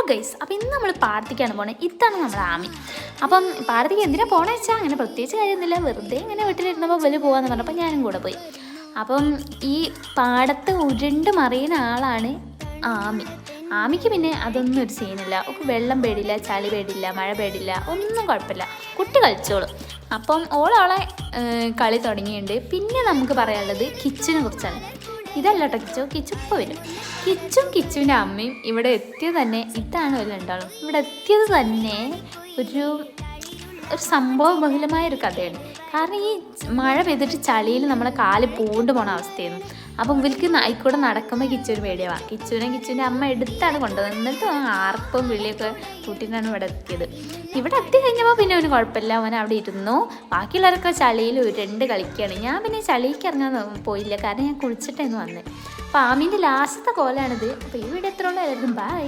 Hello guys അപ്പോൾ ഇന്ന് നമ്മൾ പാടത്തേക്കാണ് പോണേ. ഇതാണ് നമ്മുടെ ആമി. അപ്പം പാടത്തേക്ക് എന്തിനാണ് പോണേ വെച്ചാൽ അങ്ങനെ പ്രത്യേകിച്ച് കാര്യമൊന്നുമില്ല. വെറുതെ ഇങ്ങനെ വീട്ടിലിരുന്നപ്പോൾ വലിയ പോകാന്ന് പറഞ്ഞപ്പോൾ ഞാനും കൂടെ പോയി. അപ്പം ഈ പാടത്ത് ഉരുണ്ട് മറിയുന്ന ആളാണ് ആമി. ആമിക്ക് പിന്നെ അതൊന്നും ഒരു സീനില്ല. ഒക്കെ വെള്ളം പേടില്ല ചളി പേടില്ല മഴ പേടില്ല ഒന്നും കുഴപ്പമില്ല. കുട്ടി കളിച്ചോളും. അപ്പം ഓളോളെ കളി തുടങ്ങിയിട്ടുണ്ട്. പിന്നെ നമുക്ക് പറയാനുള്ളത് കിച്ചനെ കുറിച്ചാണ്. ഇതല്ല കേട്ടോ കിച്ചു വരും. കിച്ചും കിച്ചുവിന്റെ അമ്മയും ഇവിടെ എത്തിയത് തന്നെ ഇതാണ് ഒരു രണ്ടാളും. ഇവിടെ എത്തിയത് തന്നെ ഒരു ഒരു സംഭവ ബഹുലമായ ഒരു കഥയാണ്. കാരണം ഈ മഴ പെയ്തിട്ട് ചളിയിൽ നമ്മളെ കാൽ പൂണ്ട് പോണ അവസ്ഥയായിരുന്നു. അപ്പം ഇവർക്ക് നായിക്കൂടെ നടക്കുമ്പോൾ കിച്ചൂർ പേടിയാവാം കിച്ചുവിനെ കിച്ചൂരിന്റെ അമ്മ എടുത്താണ് കൊണ്ടുവന്നത്. എന്നിട്ട് ആർപ്പും വിളിയൊക്കെ കൂട്ടിയിട്ടാണ് ഇവിടെ എത്തിയത്. ഇവിടെ എത്തി കഴിഞ്ഞപ്പോൾ പിന്നെ അവന് കുഴപ്പമില്ല. അവൻ അവിടെ ഇരുന്നു. ബാക്കിയുള്ളവരൊക്കെ ചളിയിൽ ഉരുണ്ട് കളിക്കുകയാണ്. ഞാൻ പിന്നെ ചളിക്ക് ഇറങ്ങാൻ പോയില്ല. കാരണം ഞാൻ കുളിച്ചിട്ടായിരുന്നു വന്നത് അപ്പോൾ ആമീന്റെ ലാസ്റ്റത്തെ കോലാണിത്. അപ്പോൾ ഈ വീഡിയോ എല്ലാവർക്കും ബൈ